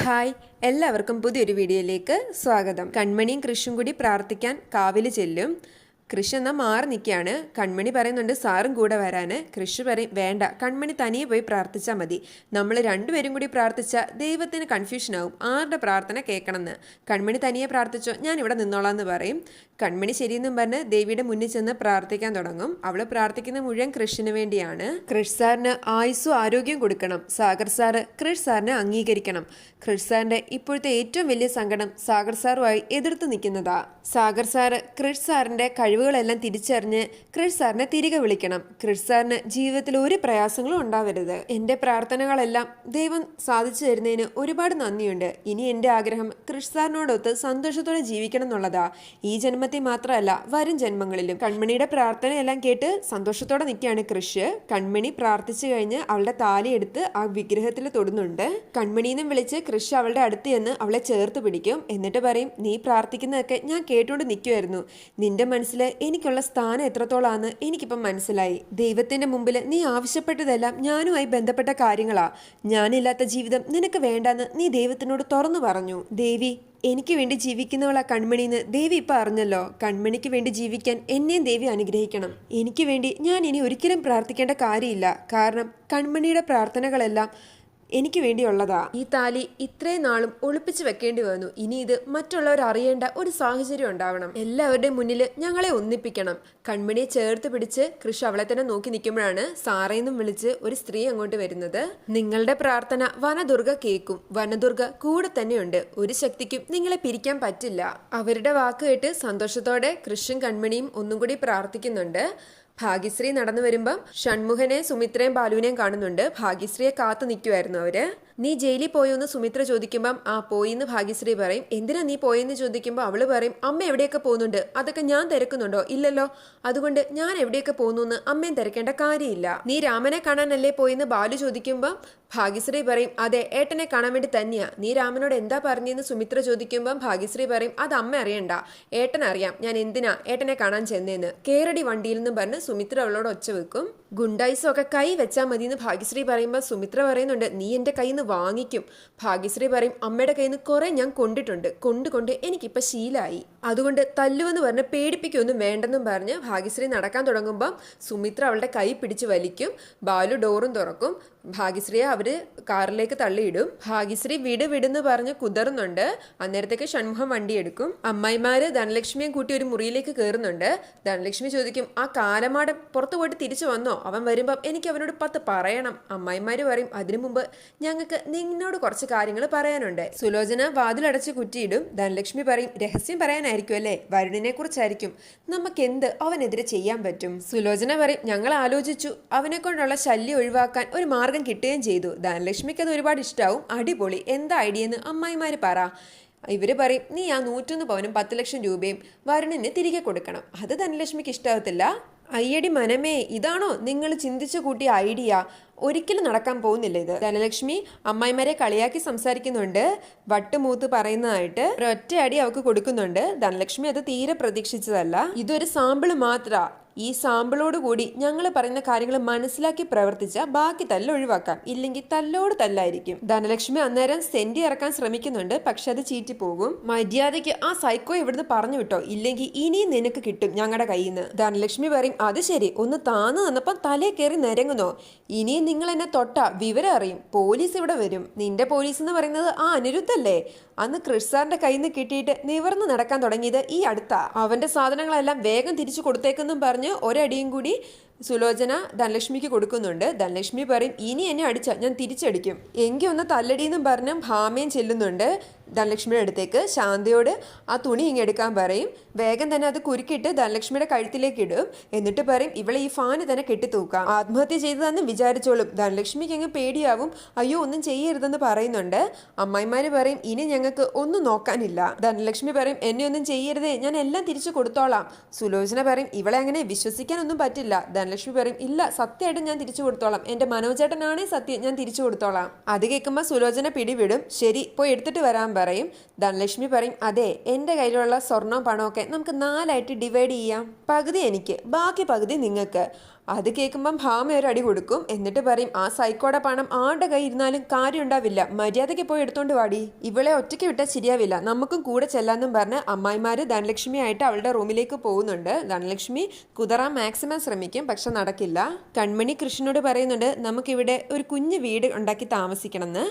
Hi എല്ലാവർക്കും പുതിയൊരു വീഡിയോയിലേക്ക് സ്വാഗതം. കൺമണിയും കൃഷും കൂടി പ്രാർത്ഥിക്കാൻ കാവിൽ ചെല്ലും. കൃഷ് എന്നാൽ മാറി നിൽക്കുകയാണ് കൺമണി പറയുന്നുണ്ട് സാറും കൂടെ വരാന്. കൃഷി പറയും വേണ്ട കൺമണി തനിയെ പോയി പ്രാർത്ഥിച്ചാൽ മതി. നമ്മൾ രണ്ടുപേരും കൂടി പ്രാർത്ഥിച്ചാൽ ദൈവത്തിന് കൺഫ്യൂഷൻ ആവും. ആരുടെ പ്രാർത്ഥന കേൾക്കണമെന്ന്? കൺമണി തനിയെ പ്രാർത്ഥിച്ചോ ഞാൻ ഇവിടെ നിന്നോളാം എന്ന് പറയും. കൺമണി ശരിയെന്നും പറഞ്ഞ് ദേവിയുടെ മുന്നിൽ ചെന്ന് പ്രാർത്ഥിക്കാൻ തുടങ്ങും. അവൾ പ്രാർത്ഥിക്കുന്ന മുഴുവൻ കൃഷിന് വേണ്ടിയാണ്. കൃഷ് സാറിന് ആയുസ്സും ആരോഗ്യം കൊടുക്കണം. സാഗർ സാറ് കൃഷ് സാറിനെ അംഗീകരിക്കണം. കൃഷ് സാറിന്റെ ഇപ്പോഴത്തെ ഏറ്റവും വലിയ സങ്കടം സാഗർ സാറുമായി എതിർത്ത് നിൽക്കുന്നതാ. സാഗർ സാറ് കൃഷ് സാറിന്റെ കഴിവുകളെല്ലാം തിരിച്ചറിഞ്ഞ് ക്രിഷ് സാറിനെ തിരികെ വിളിക്കണം. ക്രിഷ് സാറിന് ജീവിതത്തിൽ ഒരു പ്രയാസങ്ങളും ഉണ്ടാവരുത്. എന്റെ പ്രാർത്ഥനകളെല്ലാം ദൈവം സാധിച്ചു തരുന്നതിന് ഒരുപാട് നന്ദിയുണ്ട്. ഇനി എന്റെ ആഗ്രഹം ക്രിഷ് സാറിനോടൊത്ത് സന്തോഷത്തോടെ ജീവിക്കണം എന്നുള്ളതാ. ഈ ജന്മത്തിൽ മാത്രമല്ല വരും ജന്മങ്ങളിലും. കൺമണിയുടെ പ്രാർത്ഥനയെല്ലാം കേട്ട് സന്തോഷത്തോടെ നിൽക്കുകയാണ് കൃഷ് കൺമണി പ്രാർത്ഥിച്ചു കഴിഞ്ഞ് അവളുടെ താലിയെടുത്ത് ആ വിഗ്രഹത്തിൽ തൊടുന്നുണ്ട്. കൺമണിന്നും വിളിച്ച് കൃഷ് അവളുടെ അടുത്ത് ചെന്ന് അവളെ ചേർത്ത് പിടിക്കും. എന്നിട്ട് പറയും നീ പ്രാർത്ഥിക്കുന്നതൊക്കെ ഞാൻ കേട്ടുകൊണ്ട് നിൽക്കുമായിരുന്നു നിന്റെ മനസ്സിൽ എനിക്കുള്ള സ്ഥാനം എത്രത്തോളാന്ന് എനിക്കിപ്പം മനസ്സിലായി. ദൈവത്തിന്റെ മുമ്പിൽ നീ ആവശ്യപ്പെട്ടതെല്ലാം ഞാനുമായി ബന്ധപ്പെട്ട കാര്യങ്ങളാ. ഞാനില്ലാത്ത ജീവിതം നിനക്ക് വേണ്ടെന്ന് നീ ദൈവത്തിനോട് തുറന്നു പറഞ്ഞു. ദേവി എനിക്ക് വേണ്ടി ജീവിക്കുന്നവളാ കൺമണിന്ന് ദേവി ഇപ്പം അറിഞ്ഞല്ലോ. കൺമണിക്ക് വേണ്ടി ജീവിക്കാൻ എന്നെയും ദേവി അനുഗ്രഹിക്കണം. എനിക്ക് വേണ്ടി ഞാൻ ഇനി ഒരിക്കലും പ്രാർത്ഥിക്കേണ്ട കാര്യമില്ല. കാരണം കൺമണിയുടെ പ്രാർത്ഥനകളെല്ലാം എനിക്ക് വേണ്ടിയുള്ളതാ. ഈ താലി ഇത്രയും നാളും ഒളിപ്പിച്ചു വെക്കേണ്ടി വന്നു. ഇനി ഇത് മറ്റുള്ളവർ അറിയേണ്ട ഒരു സാഹചര്യം ഉണ്ടാവണം. എല്ലാവരുടെയും മുന്നിൽ ഞങ്ങളെ ഒന്നിപ്പിക്കണം. കൺമണിയെ ചേർത്ത് പിടിച്ച് കൃഷി അവളെ തന്നെ നോക്കി നിൽക്കുമ്പോഴാണ് സാറേന്നും വിളിച്ച് ഒരു സ്ത്രീ അങ്ങോട്ട് വരുന്നത്. നിങ്ങളുടെ പ്രാർത്ഥന വനദുർഗ കേൾക്കും. വനദുർഗ കൂടെ തന്നെയുണ്ട്. ഒരു ശക്തിക്കും നിങ്ങളെ പിരിക്കാൻ പറ്റില്ല. അവരുടെ വാക്ക് കേട്ട് സന്തോഷത്തോടെ കൃഷിയും കൺമണിയും ഒന്നും കൂടി പ്രാർത്ഥിക്കുന്നുണ്ട്. ഭാഗ്യശ്രീ നടന്നു വരുമ്പം ഷൺമുഖനെ സുമിത്രയും ബാലുവിനെയും കാണുന്നുണ്ട്. ഭാഗ്യശ്രീയെ കാത്തു നിൽക്കുമായിരുന്നു അവർ. നീ ജയിലിൽ പോയോന്ന് സുമിത്ര ചോദിക്കുമ്പം ആ പോയിന്ന് ഭാഗ്യശ്രീ പറയും. എന്തിനാ നീ പോയെന്ന് ചോദിക്കുമ്പോൾ അവൾ പറയും അമ്മ എവിടെയൊക്കെ പോകുന്നുണ്ട്? അതൊക്കെ ഞാൻ തിരക്കുന്നുണ്ടോ? ഇല്ലല്ലോ. അതുകൊണ്ട് ഞാൻ എവിടെയൊക്കെ പോകുന്നു എന്ന് അമ്മയും തിരക്കേണ്ട കാര്യമില്ല. നീ രാമനെ കാണാനല്ലേ പോയെന്ന് ബാലു ചോദിക്കുമ്പം ഭാഗ്യശ്രീ പറയും അതെ ഏട്ടനെ കാണാൻ വേണ്ടി തന്നെയാ. നീ രാമനോട് എന്താ പറഞ്ഞെന്ന് സുമിത്ര ചോദിക്കുമ്പം ഭാഗ്യശ്രീ പറയും അത് അമ്മ അറിയണ്ട. ഏട്ടൻ അറിയാം ഞാൻ എന്തിനാ ഏട്ടനെ കാണാൻ ചെന്നേന്ന്? കേരടി വണ്ടിയിൽ നിന്നും പറഞ്ഞ് സുമിത്ര അവളോട് ഒച്ച വെക്കും. ഗുണ്ടായിസം ഒക്കെ കൈ വെച്ചാൽ മതി എന്ന് ഭാഗ്യശ്രീ പറയുമ്പോൾ സുമിത്ര പറയുന്നുണ്ട് നീ എന്റെ കയ്യിൽ നിന്ന് വാങ്ങിക്കും. ഭാഗ്യശ്രീ പറയും അമ്മയുടെ കയ്യിൽ നിന്ന് കുറേ ഞാൻ കൊണ്ടിട്ടുണ്ട്. കൊണ്ടുകൊണ്ട് കൊണ്ട് എനിക്കിപ്പോൾ ശീലായി. അതുകൊണ്ട് തല്ലുവെന്ന് പറഞ്ഞ് പേടിപ്പിക്കൊന്നും വേണ്ടെന്നും പറഞ്ഞ് ഭാഗ്യശ്രീ നടക്കാൻ തുടങ്ങുമ്പം സുമിത്ര അവളുടെ കൈ പിടിച്ച് വലിക്കും ബാലു ഡോറും തുറക്കും ഭാഗ്യശ്രീയെ അവർ കാറിലേക്ക് തള്ളിയിടും. ഭാഗ്യശ്രീ വിട് വിടുന്ന് പറഞ്ഞ് കുതറുന്നുണ്ട് അന്നേരത്തേക്ക് ഷൺമുഖം വണ്ടി എടുക്കും. അമ്മായിമാര് ധനലക്ഷ്മിയെ കൂട്ടി ഒരു മുറിയിലേക്ക് കയറുന്നുണ്ട് ധനലക്ഷ്മി ചോദിക്കും ആ കാലമാടൻ പുറത്തു പോയിട്ട് തിരിച്ചു വന്നോ? അവൻ വരുമ്പം എനിക്ക് അവനോട് പത്ത് പറയണം. അമ്മായിമാര് പറയും അതിനു മുമ്പ് ഞങ്ങൾക്ക് നിന്നോട് കുറച്ച് കാര്യങ്ങൾ പറയാനുണ്ട്. സുലോചന വാതിലടച്ച് കുറ്റിയിടും. ധനലക്ഷ്മി പറയും രഹസ്യം പറയാനായിരിക്കും അല്ലേ? വരുണിനെ കുറിച്ചായിരിക്കും നമുക്ക് എന്ത് അവനെതിരെ ചെയ്യാൻ പറ്റും? സുലോചന പറയും ഞങ്ങൾ ആലോചിച്ചു. അവനെ കൊണ്ടുള്ള ശല്യം ഒഴിവാക്കാൻ ഒരു മാർഗം കിട്ടുകയും ചെയ്തു. ധനലക്ഷ്മിക്ക് അത് ഒരുപാട് ഇഷ്ടാവും. അടിപൊളി. എന്താ ഐഡിയ എന്ന് അമ്മായിമാർ പറ. ഇവർ പറയും നീ ആ നൂറ്റൊന്ന് പവനും പത്ത് ലക്ഷം രൂപയും വരുണിന് തിരികെ കൊടുക്കണം. അത് ധനലക്ഷ്മിക്ക് ഇഷ്ടാവത്തില്ല? അയ്യടി മനമേ ഇതാണോ നിങ്ങൾ ചിന്തിച്ചു കൂട്ടിയ ഐഡിയ ഒരിക്കലും നടക്കാൻ പോകുന്നില്ല ഇത്. ധനലക്ഷ്മി അമ്മായിമാരെ കളിയാക്കി സംസാരിക്കുന്നുണ്ട്. വട്ടുമൂത്ത് പറയുന്നതായിട്ട് ഒരൊറ്റ അടി അവൾക്ക് കൊടുക്കുന്നുണ്ട്. ധനലക്ഷ്മി അത് തീരെ പ്രതീക്ഷിച്ചതല്ല. ഇതൊരു സാമ്പിൾ മാത്ര. ഈ സാമ്പിളോട് കൂടി ഞങ്ങൾ പറയുന്ന കാര്യങ്ങൾ മനസ്സിലാക്കി പ്രവർത്തിച്ച ബാക്കി തല്ല് ഒഴിവാക്കാം. ഇല്ലെങ്കിൽ തല്ലോട് തല്ലായിരിക്കും. ധനലക്ഷ്മി അന്നേരം സെന്റി ഇറക്കാൻ ശ്രമിക്കുന്നുണ്ട്. പക്ഷെ അത് ചീറ്റി പോകും മര്യാദയ്ക്ക് ആ സൈക്കോ ഇവിടുന്ന് പറഞ്ഞു വിട്ടോ? ഇല്ലെങ്കിൽ ഇനിയും നിനക്ക് കിട്ടും ഞങ്ങളുടെ കയ്യിൽ നിന്ന് ധനലക്ഷ്മി പറയും അത് ശരി. ഒന്ന് താന്ന് തന്നപ്പം തലേ കയറി നിരങ്ങുന്നോ? ഇനിയും നിങ്ങൾ എന്നെ തൊട്ട വിവരം അറിയും. പോലീസ് ഇവിടെ വരും. നിന്റെ പോലീസ് എന്ന് പറയുന്നത് ആ അനിരുദ്ധല്ലേ? അന്ന് ക്രിസ്സാറിന്റെ സാറിന്റെ കയ്യിൽ നിന്ന് കിട്ടിയിട്ട് നിവർന്ന് നടക്കാൻ തുടങ്ങിയത് ഈ അടുത്ത. അവന്റെ സാധനങ്ങളെല്ലാം വേഗം തിരിച്ചു കൊടുത്തേക്കെന്നും പറഞ്ഞ് ഒരടിയും കൂടി സുലോചന ധനലക്ഷ്മിക്ക് കൊടുക്കുന്നുണ്ട്. ധനലക്ഷ്മി പറയും ഇനി എന്നെ അടിച്ച ഞാൻ തിരിച്ചടിക്കും. എങ്കിൽ ഒന്ന് തല്ലടിയെന്നും പറഞ്ഞ് ഭാമയും ചെല്ലുന്നുണ്ട്. ധനലക്ഷ്മിയുടെ അടുത്തേക്ക് ശാന്തയോട് ആ തുണി ഇങ്ങ് എടുക്കാൻ പറയും. വേഗം തന്നെ അത് കുരുക്കിയിട്ട് ധനലക്ഷ്മിയുടെ കഴുത്തിലേക്ക് ഇടും. എന്നിട്ട് പറയും ഇവളെ ഈ ഫാന് തന്നെ കെട്ടിത്തൂക്കാം. ആത്മഹത്യ ചെയ്തതെന്ന് വിചാരിച്ചോളും. ധനലക്ഷ്മിക്ക് അങ്ങ് പേടിയാവും. അയ്യോ ഒന്നും ചെയ്യരുതെന്ന് പറയുന്നുണ്ട്. അമ്മായിമാര് പറയും ഇനി ഞങ്ങൾക്ക് ഒന്നും നോക്കാനില്ല. ധനലക്ഷ്മി പറയും എന്നെ ഒന്നും ചെയ്യരുതേ. ഞാൻ എല്ലാം തിരിച്ചു കൊടുത്തോളാം. സുലോചന പറയും ഇവളെ അങ്ങനെ വിശ്വസിക്കാനൊന്നും പറ്റില്ല. ധനലക്ഷ്മി പറയും ഇല്ല സത്യമായിട്ടും ഞാൻ തിരിച്ചു കൊടുത്തോളാം. എന്റെ മനോജേട്ടനാണേ സത്യം. ഞാൻ തിരിച്ചു കൊടുത്തോളാം. അത് കേൾക്കുമ്പോൾ സുലോചന പിടിവിടും. ശരി പോയി എടുത്തിട്ട് വരാൻ പറയും ധനലക്ഷ്മി പറയും അതെ എന്റെ കയ്യിലുള്ള സ്വർണവും പണമൊക്കെ നമുക്ക് നാലായിട്ട് ഡിവൈഡ് ചെയ്യാം. പകുതി എനിക്ക് ബാക്കി പകുതി നിങ്ങൾക്ക്. അത് കേൾക്കുമ്പം ഭാമ ഒരു അടി കൊടുക്കും. എന്നിട്ട് പറയും ആ സൈക്കോടെ പണം ആരുടെ കൈ ഇരുന്നാലും കാര്യം ഉണ്ടാവില്ല. മര്യാദയ്ക്ക് പോയി എടുത്തോണ്ട് വാടി. ഇവളെ ഒറ്റയ്ക്ക് വിട്ടാൽ ശരിയാവില്ല. നമുക്കും കൂടെ ചെല്ലാന്നും പറഞ്ഞ് അമ്മായിമാര് ധനലക്ഷ്മി ആയിട്ട് അവളുടെ റൂമിലേക്ക് പോകുന്നുണ്ട്. ധനലക്ഷ്മി കുതറാൻ മാക്സിമം ശ്രമിക്കും പക്ഷെ നടക്കില്ല. കൺമണി കൃഷ്ണനോട് പറയുന്നുണ്ട് നമുക്കിവിടെ ഒരു കുഞ്ഞു വീട് ഉണ്ടാക്കി താമസിക്കണമെന്ന്.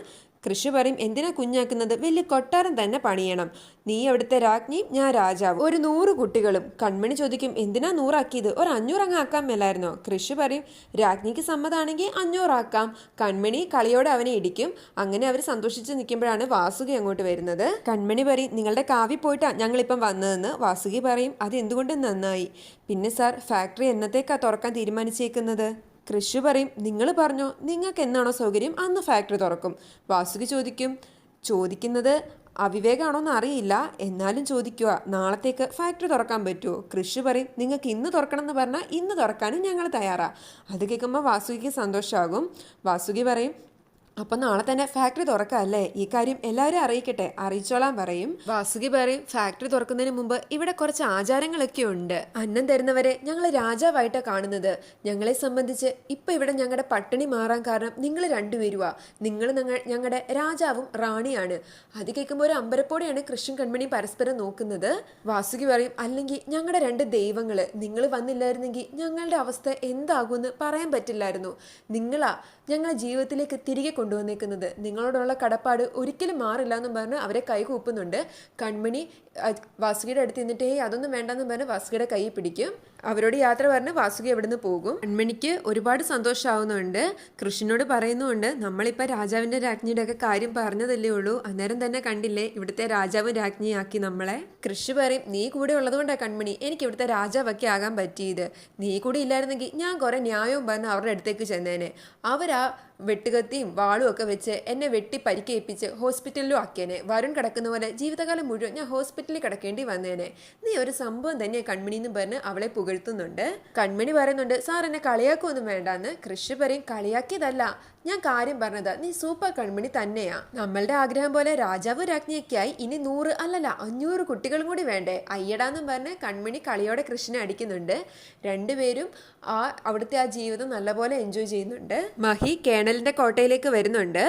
കൃഷി പറയും എന്തിനാ കുഞ്ഞാക്കുന്നത്? വലിയ കൊട്ടാരം തന്നെ പണിയണം. നീ അവിടുത്തെ രാജ്ഞി ഞാൻ രാജാവ്. ഒരു നൂറ് കുട്ടികളും. കൺമണി ചോദിക്കും എന്തിനാ നൂറാക്കിയത്? ഒരു അഞ്ഞൂറ് അങ്ങ് ആക്കാൻ മേലായിരുന്നോ? കൃഷി പറയും രാജ്ഞിക്ക് സമ്മതാണെങ്കിൽ അഞ്ഞൂറാക്കാം. കൺമണി കളിയോടെ അവനെ ഇടിക്കും. അങ്ങനെ അവർ സന്തോഷിച്ച് നിൽക്കുമ്പോഴാണ് വാസുകി അങ്ങോട്ട് വരുന്നത്. കൺമണി പറയും നിങ്ങളുടെ കാവി പോയിട്ടാ ഞങ്ങളിപ്പം വന്നതെന്ന്? വാസുകി പറയും അത് എന്തുകൊണ്ട് നന്നായി? പിന്നെ സാർ ഫാക്ടറി എന്നത്തേക്കാ തുറക്കാൻ തീരുമാനിച്ചേക്കുന്നത്? കൃഷി പറയും നിങ്ങൾ പറഞ്ഞോ നിങ്ങൾക്ക് എന്നാണോ സൗകര്യം അന്ന് ഫാക്ടറി തുറക്കും. വാസുകി ചോദിക്കും ചോദിക്കുന്നത് അവിവേകാണോന്ന് അറിയില്ല എന്നാലും ചോദിക്കുക നാളത്തേക്ക് ഫാക്ടറി തുറക്കാൻ പറ്റുമോ? കൃഷി പറയും നിങ്ങൾക്ക് ഇന്ന് തുറക്കണം എന്ന് പറഞ്ഞാൽ ഇന്ന് തുറക്കാനും ഞങ്ങൾ തയ്യാറാണ് അത് കേൾക്കുമ്പോൾ വാസുകിക്ക് സന്തോഷമാകും. വാസുകി പറയും അപ്പൊ നാളെ തന്നെ ഫാക്ടറി തുറക്കല്ലേ? ഈ കാര്യം എല്ലാവരും അറിയിക്കട്ടെ. അറിയിച്ചോളാൻ പറയും. വാസുകി പറയും ഫാക്ടറി തുറക്കുന്നതിന് മുമ്പ് ഇവിടെ കുറച്ച് ആചാരങ്ങളൊക്കെ ഉണ്ട്. അന്നം തരുന്നവരെ ഞങ്ങൾ രാജാവായിട്ടാണ് കാണുന്നത്. ഞങ്ങളെ സംബന്ധിച്ച് ഇപ്പൊ ഇവിടെ ഞങ്ങളുടെ പട്ടിണി മാറാൻ കാരണം നിങ്ങൾ രണ്ടുപേരുവാ. നിങ്ങൾ ഞങ്ങളുടെ രാജാവും റാണിയാണ്. അത് കേൾക്കുമ്പോൾ ഒരു അമ്പരപ്പോടെയാണ് കൃഷ്ണൻ കൺമണി പരസ്പരം നോക്കുന്നത്. വാസുകി പറയും അല്ലെങ്കിൽ ഞങ്ങളുടെ രണ്ട് ദൈവങ്ങൾ. നിങ്ങൾ വന്നില്ലായിരുന്നെങ്കിൽ ഞങ്ങളുടെ അവസ്ഥ എന്താകുമെന്ന് പറയാൻ പറ്റില്ലായിരുന്നു. നിങ്ങളാ ഞങ്ങളെ ജീവിതത്തിലേക്ക് തിരികെ കൊണ്ടുവന്നേക്കുന്നത്. നിങ്ങളോടുള്ള കടപ്പാട് ഒരിക്കലും മാറില്ല എന്നും പറഞ്ഞ് അവരെ കൈ കൂപ്പുന്നുണ്ട്. കൺമണി വാസുകിയുടെ അടുത്ത് നിന്നിട്ട് അതൊന്നും വേണ്ടെന്നും പറഞ്ഞ് വാസുകിയുടെ കൈ പിടിക്കും. അവരോട് യാത്ര പറഞ്ഞ് വാസുകി അവിടുന്ന് പോകും. കൺമണിക്ക് ഒരുപാട് സന്തോഷമാവുന്നുണ്ട് കൃഷ്ണനോട് പറയുന്നുണ്ട് നമ്മളിപ്പോൾ രാജാവിന്റെ രാജ്ഞിയുടെ ഒക്കെ കാര്യം പറഞ്ഞതല്ലേ ഉള്ളൂ. അന്നേരം തന്നെ കണ്ടില്ലേ ഇവിടുത്തെ രാജാവ് രാജ്ഞിയാക്കി നമ്മളെ. കൃഷി പറയും നീ കൂടെ ഉള്ളതുകൊണ്ടാണ് കൺമണി. എനിക്ക് ഇവിടുത്തെ രാജാവൊക്കെ ആകാൻ പറ്റിയത്. നീ കൂടെ ഇല്ലായിരുന്നെങ്കിൽ ഞാൻ കുറെ ന്യായവും പറഞ്ഞ് അവരുടെ അടുത്തേക്ക് ചെന്നേനെ. അവരാ വെട്ടുകത്തിയും വാളും ഒക്കെ വെച്ച് എന്നെ വെട്ടി പരിക്കേൽപ്പിച്ച് ഹോസ്പിറ്റലിലും ആക്കിയേനെ. വരുൺ കിടക്കുന്ന പോലെ ജീവിതകാലം മുഴുവൻ ഞാൻ ഹോസ്പിറ്റലിൽ കിടക്കേണ്ടി വന്നേനെ. നീ ഒരു സംഭവം തന്നെ കൺമണി എന്ന് പറഞ്ഞ് അവളെ പുകഴ്ത്തുന്നുണ്ട് കൺമണി പറയുന്നുണ്ട് സാർ എന്നെ കളിയാക്കൊന്നും വേണ്ടാന്ന്. കൃഷി പറയും കളിയാക്കിയതല്ല. ഞാൻ കാര്യം പറഞ്ഞത് നീ സൂപ്പർ കൺമണി തന്നെയാ. നമ്മളുടെ ആഗ്രഹം പോലെ രാജാവ് രാജ്ഞിയൊക്കെയായി ഇനി നൂറ് അല്ലല്ല അഞ്ഞൂറ് കുട്ടികളും കൂടി വേണ്ടേ. അയ്യടാന്നും പറഞ്ഞ് കൺമണി കളിയോടെ കൃഷ്ണനെ അടിക്കുന്നുണ്ട്. രണ്ടുപേരും ആ അവിടുത്തെ ആ ജീവിതം നല്ലപോലെ എൻജോയ് ചെയ്യുന്നുണ്ട്. മഹി കേണലിന്റെ കോട്ടയിലേക്ക് വരുന്നുണ്ട്.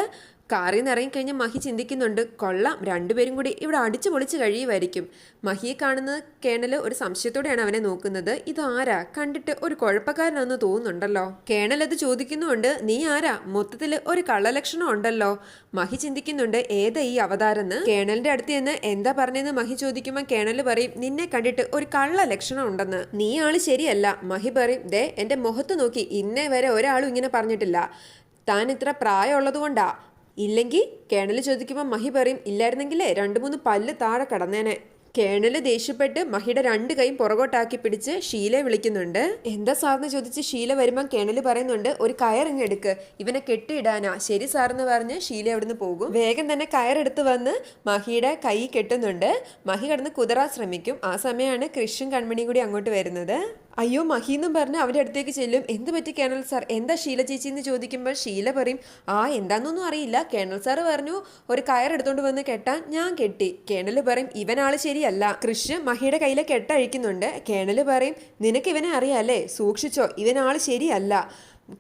കാറിൽ നിന്ന് ഇറങ്ങിക്കഴിഞ്ഞ് മഹി ചിന്തിക്കുന്നുണ്ട് കൊള്ളാം രണ്ടുപേരും കൂടി ഇവിടെ അടിച്ചു പൊളിച്ച് കഴിയുമായിരിക്കും. മഹിയെ കാണുന്ന കേണൽ ഒരു സംശയത്തോടെയാണ് അവനെ നോക്കുന്നത്. ഇതാരാ? കണ്ടിട്ട് ഒരു കുഴപ്പക്കാരനാണെന്ന് തോന്നുന്നുണ്ടല്ലോ. കേണൽ അത് ചോദിക്കുന്നുണ്ട് നീ ആരാ? മൊത്തത്തിൽ ഒരു കള്ളലക്ഷണം ഉണ്ടല്ലോ. മഹി ചിന്തിക്കുന്നുണ്ട് ഏതാ ഈ അവതാരെന്ന്? കേണലിന്റെ അടുത്ത് നിന്ന് എന്താ പറഞ്ഞെന്ന്? മഹി ചോദിക്കുമ്പോൾ കേണൽ പറയും നിന്നെ കണ്ടിട്ട് ഒരു കള്ളലക്ഷണം ഉണ്ടെന്ന്. നീ ആൾ ശരിയല്ല. മഹി പറയും ദേ എന്റെ മുഖത്ത് നോക്കി ഇന്നേ വരെ ഒരാളും ഇങ്ങനെ പറഞ്ഞിട്ടില്ല. താൻ ഇത്ര പ്രായമുള്ളത് കൊണ്ടാ ഇല്ലെങ്കിൽ കേണൽ ചോദിക്കുമ്പോൾ മഹി പറയും ഇല്ലായിരുന്നെങ്കിലേ രണ്ട് മൂന്ന് പല്ല് താഴെ കടന്നേനെ. കേണൽ ദേഷ്യപ്പെട്ട് മഹിയുടെ രണ്ട് കൈയും പുറകോട്ടാക്കി പിടിച്ച് ഷീലയെ വിളിക്കുന്നുണ്ട്. എന്താ സാറിന് ചോദിച്ച് ഷീല വരുമ്പം കേണൽ പറയുന്നുണ്ട് ഒരു കയറിങ് എടുക്ക് ഇവനെ കെട്ടിയിടാനാ. ശരി സാറെന്ന് പറഞ്ഞ് ഷീല അവിടുന്ന് പോകും. വേഗം തന്നെ കയറെടുത്ത് വന്ന് മഹിയുടെ കൈ കെട്ടുന്നുണ്ട്. മഹി കടന്ന് കുതിരാൻ ശ്രമിക്കും. ആ സമയമാണ് കൃഷും കൺമണിയും കൂടി അങ്ങോട്ട് വരുന്നത്. അയ്യോ മഹി എന്നും പറഞ്ഞ് അവരുടെ അടുത്തേക്ക് ചെല്ലും. എന്ത് പറ്റി കേണൽ സാർ? എന്താ ഷീല ചേച്ചി എന്ന് ചോദിക്കുമ്പോൾ ഷീല പറയും ആ എന്താണെന്നൊന്നും അറിയില്ല. കേണൽ സാർ പറഞ്ഞു ഒരു കയർ കയറെടുത്തോണ്ട് വന്ന് കെട്ടാൻ ഞാൻ കെട്ടി. കേണൽ പറയും ഇവനാൾ ശരിയല്ല. കൃഷ് മഹിയുടെ കയ്യിലെ കെട്ടഴിക്കുന്നുണ്ട് കേണൽ പറയും നിനക്ക് ഇവനെ അറിയാല്ലേ? സൂക്ഷിച്ചോ ഇവനാൾ ശരിയല്ല.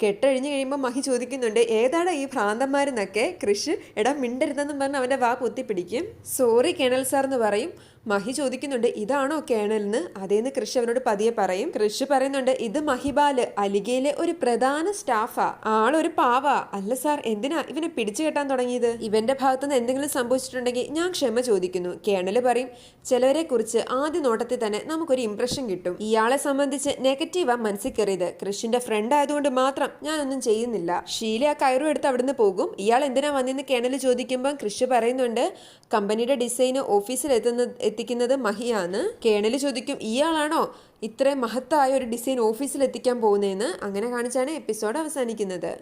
കെട്ടഴിഞ്ഞു കഴിയുമ്പോൾ മഹി ചോദിക്കുന്നുണ്ട് ഏതാണ് ഈ ഭ്രാന്തന്മാരെന്നൊക്കെ? കൃഷ് എടാ മിണ്ടരുതെന്നും പറഞ്ഞ് അവന്റെ വാ പൊത്തിപ്പിടിക്കും. സോറി കേണൽ സാർ എന്ന് പറയും. മഹി ചോദിക്കുന്നുണ്ട് ഇതാണോ കേണൽന്ന് അതേന്ന് കൃഷി അവനോട് പതിയെ പറയും. കൃഷി പറയുന്നുണ്ട് ഇത് മഹിബാൽ അലിഗയിലെ ഒരു പ്രധാന സ്റ്റാഫാ. ആളൊരു പാവാ. അല്ല സാർ എന്തിനാ ഇവനെ പിടിച്ചു കെട്ടാൻ തുടങ്ങിയത്? ഇവന്റെ ഭാഗത്തുനിന്ന് എന്തെങ്കിലും സംഭവിച്ചിട്ടുണ്ടെങ്കിൽ ഞാൻ ക്ഷമ ചോദിക്കുന്നു. കേണൽ പറയും ചിലവരെ കുറിച്ച് ആദ്യ നോട്ടത്തിൽ തന്നെ നമുക്കൊരു ഇംപ്രഷൻ കിട്ടും. ഇയാളെ സംബന്ധിച്ച് നെഗറ്റീവാ മനസ്സിൽ കയറിയത്. കൃഷിന്റെ ഫ്രണ്ട് ആയതുകൊണ്ട് മാത്രം ഞാനൊന്നും ചെയ്യുന്നില്ല. ഷീല ആ കയറും എടുത്ത് അവിടുന്ന് പോകും. ഇയാൾ എന്തിനാ വന്നെന്ന് കേണൽ ചോദിക്കുമ്പോൾ കൃഷി പറയുന്നുണ്ട് കമ്പനിയുടെ ഡിസൈന് ഓഫീസിൽ എത്തുന്ന എത്തിക്കുന്നത് മഹിയാണ്. കേണൽ ചോദിക്കും ഇയാളാണോ ഇത്രയും മഹത്തായ ഒരു ഡിസൈൻ ഓഫീസിൽ എത്തിക്കാൻ പോകുന്നതെന്ന്? അങ്ങനെ കാണിച്ചാണ് എപ്പിസോഡ് അവസാനിക്കുന്നത്.